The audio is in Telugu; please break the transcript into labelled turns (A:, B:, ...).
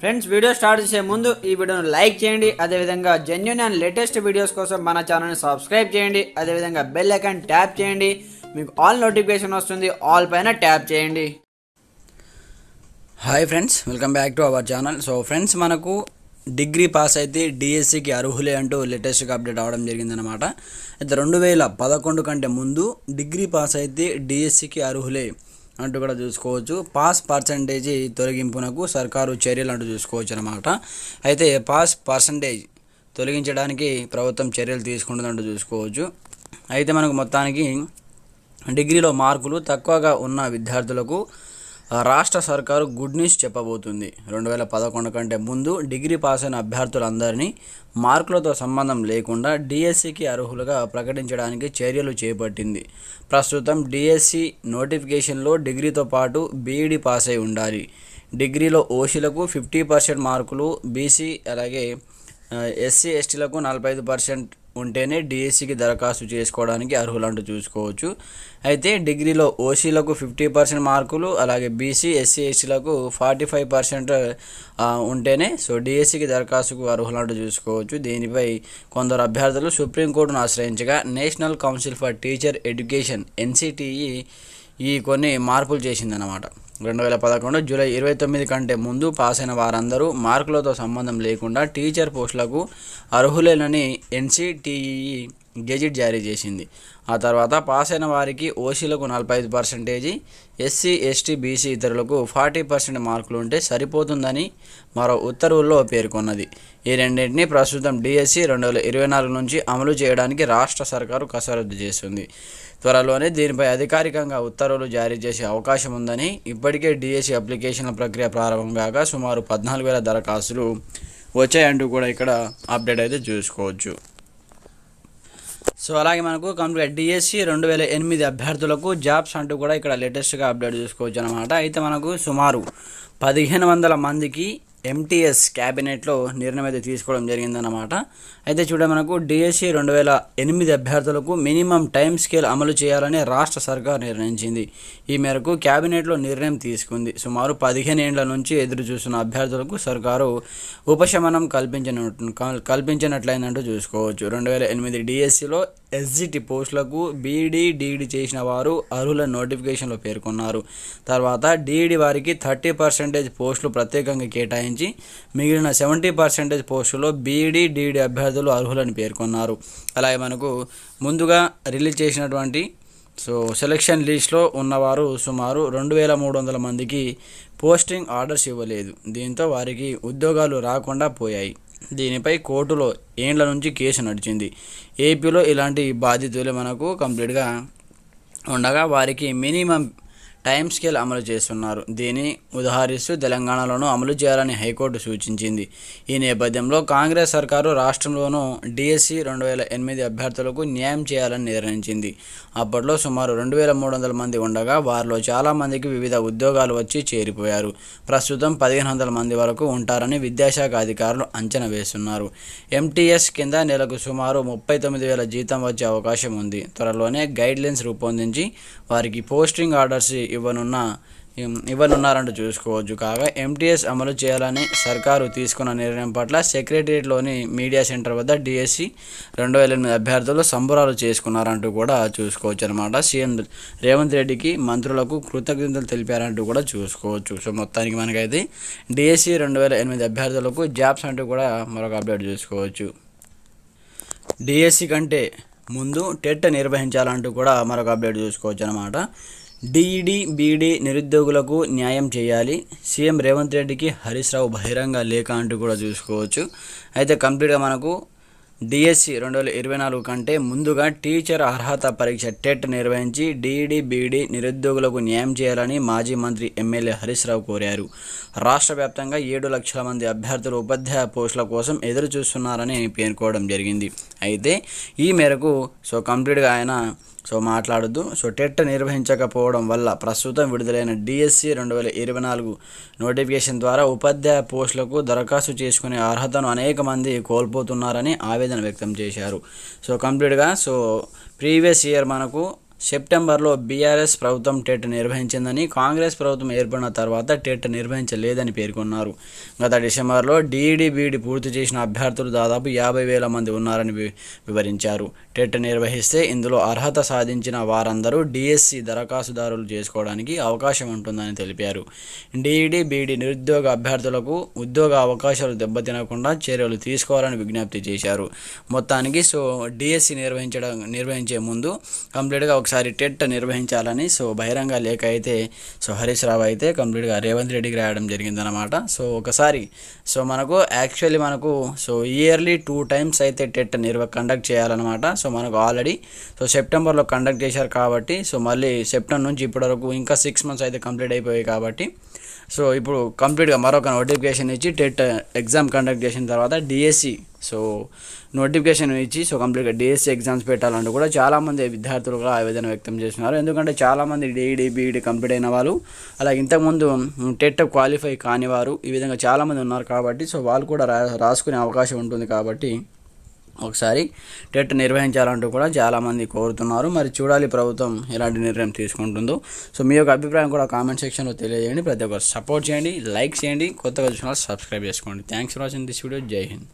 A: ఫ్రెండ్స్ వీడియో స్టార్ట్ చేసే ముందు ఈ వీడియోను లైక్ చేయండి. అదేవిధంగా జెన్యున్ అండ్ లేటెస్ట్ వీడియోస్ కోసం మన ఛానల్ని సబ్స్క్రైబ్ చేయండి. అదేవిధంగా బెల్ ఐకాన్ ట్యాప్ చేయండి. మీకు ఆల్ నోటిఫికేషన్ వస్తుంది. ఆల్ పైన ట్యాప్ చేయండి.
B: Hi friends welcome back to our channel so friends మనకు డిగ్రీ పాస్ అయితే డిఎస్సికి అర్హులే అంటూ లేటెస్ట్గా అప్డేట్ అవ్వడం జరిగిందనమాట అయితే రెండు వేల పదకొండు కంటే ముందు డిగ్రీ పాస్ అయితే డిఎస్సికి అర్హులే. అంటూ కూడా చూసుకోవచ్చు. పాస్ పర్సంటేజ్ తొలగింపునకు సర్కారు చర్యలు అంటూ చూసుకోవచ్చు అనమాట అయితే పాస్ పర్సంటేజ్ తొలగించడానికి ప్రభుత్వం చర్యలు తీసుకుంటుందంటూ చూసుకోవచ్చు. అయితే మనకు మొత్తానికి డిగ్రీలో మార్కులు తక్కువగా ఉన్న విద్యార్థులకు రాష్ట్ర సర్కారు గుడ్ న్యూస్ చెప్పబోతుంది. రెండు వేల పదకొండు కంటే ముందు డిగ్రీ పాస్ అయిన అభ్యర్థులందరినీ మార్కులతో సంబంధం లేకుండా డిఎస్సికి అర్హులుగా ప్రకటించడానికి చర్యలు చేపట్టింది. ప్రస్తుతం డిఎస్సి నోటిఫికేషన్లో డిగ్రీతో పాటు బీఈడి పాస్ అయి ఉండాలి. డిగ్రీలో ఓసీలకు ఫిఫ్టీ పర్సెంట్ మార్కులు బీసీ అలాగే ఎస్సీ ఎస్టీలకు నలభై ఐదు పర్సెంట్ ఉంటేనే డిఎస్సికి దరఖాస్తు చేసుకోవడానికి అర్హులంటూ చూసుకోవచ్చు. అయితే డిగ్రీలో ఓసీలకు ఫిఫ్టీ పర్సెంట్ మార్కులు అలాగే బీసీ ఎస్సీ ఎస్సీలకు ఫార్టీ ఫైవ్ పర్సెంట్ ఉంటేనే సో డిఎస్సికి దరఖాస్తుకు అర్హులంటూ చూసుకోవచ్చు. దీనిపై కొందరు అభ్యర్థులు సుప్రీంకోర్టును ఆశ్రయించగా national council for teacher education NCTE ఈ కొన్ని మార్పులు చేసిందన్నమాట. రెండు వేల పదకొండు జూలై ఇరవై తొమ్మిది కంటే ముందు పాస్ అయిన వారందరూ మార్కులతో సంబంధం లేకుండా టీచర్ పోస్టులకు అర్హులేనని ఎన్సిటిఈ గెజిట్ జారీ చేసింది. ఆ తర్వాత పాస్ అయిన వారికి ఓసీలకు నలభై ఐదు పర్సెంటేజీ ఎస్సీ ఎస్టీ బీసీ ఇతరులకు ఫార్టీ పర్సెంట్ మార్కులు ఉంటే సరిపోతుందని మరో ఉత్తర్వుల్లో పేర్కొన్నది. ఈ రెండింటినీ ప్రస్తుతం డిఎస్సి రెండు వేల ఇరవై నాలుగు నుంచి అమలు చేయడానికి రాష్ట్ర సర్కారు కసరత్తు చేస్తుంది. త్వరలోనే దీనిపై అధికారికంగా ఉత్తర్వులు జారీ చేసే అవకాశం ఉందని ఇప్పటికే డిఎస్సి అప్లికేషన్ల ప్రక్రియ ప్రారంభం కాగా సుమారు పద్నాలుగు వేల దరఖాస్తులు వచ్చాయంటూ కూడా ఇక్కడ అప్డేట్ అయితే చూసుకోవచ్చు. సో అలాగే మనకు కంప్లీట్ డిఎస్సి రెండు వేల ఎనిమిది అభ్యర్థులకు జాబ్స్ అంటూ కూడా ఇక్కడ లేటెస్ట్గా అప్డేట్ చూసుకోవచ్చు అనమాట అయితే మనకు సుమారు పదిహేను వందల మందికి ఎంటీఎస్ క్యాబినెట్లో నిర్ణయం అయితే తీసుకోవడం జరిగిందన్నమాట. అయితే చూడ మనకు డిఎస్సి రెండు వేల ఎనిమిది అభ్యర్థులకు మినిమం టైం స్కేల్ అమలు చేయాలని రాష్ట్ర సర్కార్ నిర్ణయించింది. ఈ మేరకు క్యాబినెట్లో నిర్ణయం తీసుకుంది. సుమారు పదిహేను ఏండ్ల నుంచి ఎదురు చూస్తున్న అభ్యర్థులకు సర్కారు ఉపశమనం కల్పించిన కల్పించినట్లయిందంటూ చూసుకోవచ్చు. రెండు వేల ఎనిమిది డిఎస్సిలో ఎస్జిటి పోస్టులకు బీడీ డీడీ చేసిన వారు అర్హుల నోటిఫికేషన్లో పేర్కొన్నారు. తర్వాత డీడీ వారికి థర్టీ పర్సెంటేజ్ పోస్టులు ప్రత్యేకంగా కేటాయించి మిగిలిన సెవెంటీ పర్సెంటేజ్ పోస్టులో బీడీ డీడీ అభ్యర్థులు అర్హులని పేర్కొన్నారు. అలాగే మనకు ముందుగా రిలీజ్ చేసినటువంటి సో సెలక్షన్ లిస్ట్లో ఉన్నవారు సుమారు రెండు వేల మూడు వందల మందికి పోస్టింగ్ ఆర్డర్స్ ఇవ్వలేదు. దీంతో వారికి ఉద్యోగాలు రాకుండా పోయాయి. దీనిపై కోర్టులో ఏండ్ల నుంచి కేసు నడిచింది. ఏపీలో ఇలాంటి బాధితులు మనకు కంప్లీట్గా ఉండగా వారికి మినిమం టైం స్కేల్ అమలు చేస్తున్నారు. దీన్ని ఉదాహరిస్తూ తెలంగాణలోనూ అమలు చేయాలని హైకోర్టు సూచించింది. ఈ నేపథ్యంలో కాంగ్రెస్ సర్కారు రాష్ట్రంలోనూ డిఎస్సి రెండు వేల ఎనిమిది అభ్యర్థులకు న్యాయం చేయాలని నిర్ణయించింది. అప్పట్లో సుమారు రెండు వేల మూడు వందల మంది ఉండగా వారిలో చాలామందికి వివిధ ఉద్యోగాలు వచ్చి చేరిపోయారు. ప్రస్తుతం పదిహేను వందల మంది వరకు ఉంటారని విద్యాశాఖ అధికారులు అంచనా వేస్తున్నారు. ఎంటీఎస్ కింద నెలకు సుమారు ముప్పై తొమ్మిది వేల జీతం వచ్చే అవకాశం ఉంది. త్వరలోనే గైడ్లైన్స్ రూపొందించి వారికి పోస్టింగ్ ఆర్డర్స్ ఇవ్వనున్న ఇవ్వనున్నారంటూ చూసుకోవచ్చు. కాగా ఎంటీఎస్ అమలు చేయాలని సర్కారు తీసుకున్న నిర్ణయం పట్ల సెక్రటరియట్లోని మీడియా సెంటర్ వద్ద డిఎస్సి రెండు వేల ఎనిమిది అభ్యర్థులు సంబరాలు చేసుకున్నారంటూ కూడా చూసుకోవచ్చు అనమాట సీఎం రేవంత్ రెడ్డికి మంత్రులకు కృతజ్ఞతలు తెలిపారంటూ కూడా చూసుకోవచ్చు. సో మొత్తానికి మనకైతే డిఎస్సి రెండు వేల ఎనిమిది అభ్యర్థులకు జాబ్స్ అంటూ కూడా మరొక అప్డేట్ చూసుకోవచ్చు. డిఎస్సి కంటే ముందు టెట్ నిర్వహించాలంటూ కూడా మరొక అప్డేట్ చూసుకోవచ్చు అనమాట డీఈడీ బీఈడీ నిరుద్యోగులకు న్యాయం చేయాలి. సీఎం రేవంత్ రెడ్డికి హరీష్ రావు బహిరంగ లేఖ అంటూ కూడా చూసుకోవచ్చు. అయితే కంప్లీట్గా మనకు డిఎస్సి రెండు వేల ఇరవై నాలుగు కంటే ముందుగా టీచర్ అర్హత పరీక్ష టెట్ నిర్వహించి డీఈడీ బీఈడీ నిరుద్యోగులకు న్యాయం చేయాలని మాజీ మంత్రి ఎమ్మెల్యే హరీష్ రావు కోరారు. రాష్ట్ర వ్యాప్తంగా ఏడు లక్షల మంది అభ్యర్థులు ఉపాధ్యాయ పోస్టుల కోసం ఎదురు చూస్తున్నారని పేర్కోవడం జరిగింది. అయితే ఈ మేరకు సో కంప్లీట్గా ఆయన సో మాట్లాడుతూ సో టెట్ నిర్వహించకపోవడం వల్ల ప్రస్తుతం విడుదలైన డిఎస్సి రెండు వేల ఇరవై నాలుగు నోటిఫికేషన్ ద్వారా ఉపాధ్యాయ పోస్టులకు దరఖాస్తు చేసుకునే అర్హతను అనేక మంది కోల్పోతున్నారని ఆవేదన వ్యక్తం చేశారు. సో కంప్లీట్గా సో ప్రీవియస్ ఇయర్ మనకు సెప్టెంబర్లో బీఆర్ఎస్ ప్రభుత్వం టెట్ నిర్వహించిందని కాంగ్రెస్ ప్రభుత్వం ఏర్పడిన తర్వాత టెట్ నిర్వహించలేదని పేర్కొన్నారు. గత డిసెంబర్లో డీఈడీ బీఈడీ పూర్తి చేసిన అభ్యర్థులు దాదాపు యాభై వేల మంది ఉన్నారని వి- వివరించారు. టెట్ నిర్వహిస్తే ఇందులో అర్హత సాధించిన వారందరూ డిఎస్సి దరఖాస్తుదారులు చేసుకోవడానికి అవకాశం ఉంటుందని తెలిపారు. డీఈడీ బీఈడీ నిరుద్యోగ అభ్యర్థులకు ఉద్యోగ అవకాశాలు దెబ్బతినకుండా చర్యలు తీసుకోవాలని విజ్ఞప్తి చేశారు. మొత్తానికి సో డిఎస్సి నిర్వహించడం నిర్వహించే ముందు కంప్లీట్గా ఒకసారి టెట్ నిర్వహించాలని సో బహిరంగ లేఖ అయితే సో హరీష్ రావు అయితే కంప్లీట్గా రేవంత్ రెడ్డికి రాయడం జరిగిందనమాట సో ఒకసారి సో మనకు యాక్చువల్లీ మనకు సో ఇయర్లీ టూ టైమ్స్ అయితే టెట్ నిర్వ కండక్ట్ చేయాలన్నమాట. సో మనకు ఆల్రెడీ సో సెప్టెంబర్లో కండక్ట్ చేశారు కాబట్టి సో మళ్ళీ సెప్టెంబర్ నుంచి ఇప్పటి వరకు ఇంకా సిక్స్ మంత్స్ అయితే కంప్లీట్ అయిపోయాయి కాబట్టి సో ఇప్పుడు కంప్లీట్గా మరొక నోటిఫికేషన్ ఇచ్చి టెట్ ఎగ్జామ్ కండక్ట్ చేసిన తర్వాత డిఎస్సి సో నోటిఫికేషన్ ఇచ్చి సో కంప్లీట్గా డిఎస్సి ఎగ్జామ్స్ పెట్టాలంటూ కూడా చాలామంది విద్యార్థులు కూడా ఆవేదన వ్యక్తం చేస్తున్నారు. ఎందుకంటే చాలామంది డిఈడి బీఈడి కంప్లీట్ అయిన వాళ్ళు అలాగే ఇంతకుముందు టెట్ క్వాలిఫై కాని వారు ఈ విధంగా చాలామంది ఉన్నారు కాబట్టి సో వాళ్ళు కూడా రా రాసుకునే అవకాశం ఉంటుంది కాబట్టి ఒకసారి టెట్ నిర్వహించాలంటూ కూడా చాలామంది కోరుతున్నారు. మరి చూడాలి ప్రభుత్వం ఎలాంటి నిర్ణయం తీసుకుంటుందో. సో మీ యొక్క అభిప్రాయం కూడా కామెంట్ సెక్షన్లో తెలియజేయండి. ప్రతి ఒక్కరు సపోర్ట్ చేయండి లైక్ చేయండి కొత్తగా చూసిన సబ్స్క్రైబ్ చేసుకోండి. Thanks for watching this video Jai Hind.